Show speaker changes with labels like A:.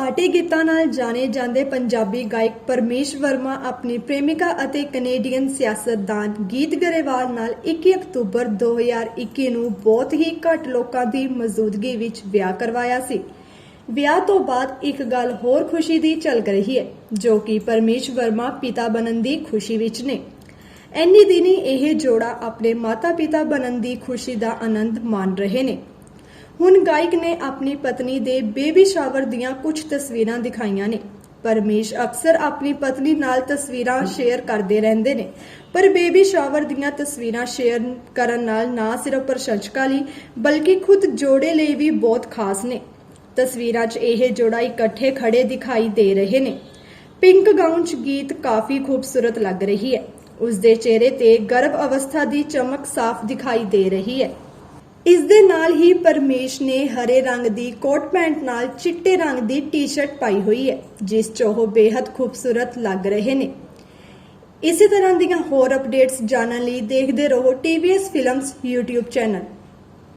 A: Party ਗੀਤਾਂ ਨਾਲ ਜਾਣੇ ਜਾਂਦੇ ਪੰਜਾਬੀ ਗਾਇਕ ਪਰਮੇਸ਼ ਵਰਮਾ ਆਪਣੀ ਪ੍ਰੇਮਿਕਾ ਅਤੇ ਕੈਨੇਡੀਅਨ ਸਿਆਸਤਦਾਨ ਗੀਤ ਗਰੇਵਾਲ ਨਾਲ 21 ਅਕਤੂਬਰ 2021 ਨੂੰ ਬਹੁਤ ਹੀ ਘੱਟ ਲੋਕਾਂ ਦੀ ਮੌਜੂਦਗੀ ਵਿੱਚ ਵਿਆਹ ਕਰਵਾਇਆ ਸੀ। ਵਿਆਹ ਤੋਂ ਬਾਅਦ ਇੱਕ ਗੱਲ ਹੋਰ ਖੁਸ਼ੀ ਦੀ ਝਲਕ ਰਹੀ ਹੈ, ਜੋ ਕਿ ਪਰਮੇਸ਼ ਵਰਮਾ ਪਿਤਾ ਬਣਨ ਦੀ ਖੁਸ਼ੀ ਵਿੱਚ ਨੇ। ਐਨੀ ਦਿਨੀ ਇਹ ਜੋੜਾ ਆਪਣੇ ਮਾਤਾ-ਪਿਤਾ ਬਣਨ ਦੀ ਖੁਸ਼ੀ ਦਾ ਆਨੰਦ ਮਾਣ ਰਹੇ ਨੇ। ਹੁਣ ਗਾਇਕ ਨੇ ਆਪਣੀ ਪਤਨੀ ਦੇ ਬੇਬੀ ਸ਼ਾਵਰ ਦੀਆਂ ਕੁਝ ਤਸਵੀਰਾਂ ਦਿਖਾਈਆਂ ਨੇ। ਪਰਮੇਸ਼ ਅਕਸਰ ਆਪਣੀ ਪਤਨੀ ਨਾਲ ਤਸਵੀਰਾਂ ਸ਼ੇਅਰ ਕਰਦੇ ਰਹਿੰਦੇ ਨੇ। ਪਰ ਬੇਬੀ ਸ਼ਾਵਰ ਦੀਆਂ ਤਸਵੀਰਾਂ ਸ਼ੇਅਰ ਕਰਨ ਨਾਲ ਨਾ ਸਿਰਫ ਪ੍ਰਸ਼ੰਸਕਾਂ ਲਈ, ਬਲਕਿ ਖੁਦ ਜੋੜੇ ਲਈ ਵੀ ਬਹੁਤ ਖਾਸ ਨੇ। ਤਸਵੀਰਾਂ 'ਚ ਇਹ ਜੋੜਾ ਇਕੱਠੇ ਖੜੇ ਦਿਖਾਈ ਦੇ ਰਹੇ ਨੇ। ਪਿੰਕ ਗਾਊਨ 'ਚ ਗੀਤ ਕਾਫੀ ਖੂਬਸੂਰਤ ਲੱਗ ਰਹੀ ਹੈ। ਉਸ ਦੇ ਚਿਹਰੇ ਤੇ ਗਰਭ ਅਵਸਥਾ ਦੀ ਚਮਕ ਸਾਫ਼ ਦਿਖਾਈ ਦੇ ਰਹੀ ਹੈ। ਇਸ ਦੇ ਨਾਲ ਹੀ ਪਰਮੇਸ਼ ਨੇ ਹਰੇ ਰੰਗ ਦੀ ਕੋਟ ਪੈਂਟ ਨਾਲ ਚਿੱਟੇ ਰੰਗ ਦੀ ਟੀ-ਸ਼ਰਟ ਪਾਈ ਹੋਈ ਹੈ, ਜਿਸ 'ਚ ਉਹ ਬੇहद ਖੂਬਸੂਰਤ ਲੱਗ ਰਹੇ ਨੇ। ਇਸੇ ਤਰ੍ਹਾਂ ਦੀਆਂ ਹੋਰ ਅਪਡੇਟਸ ਜਾਣਨ ਲਈ ਦੇਖਦੇ ਰਹੋ TVS ਫਿਲਮਸ YouTube ਚੈਨਲ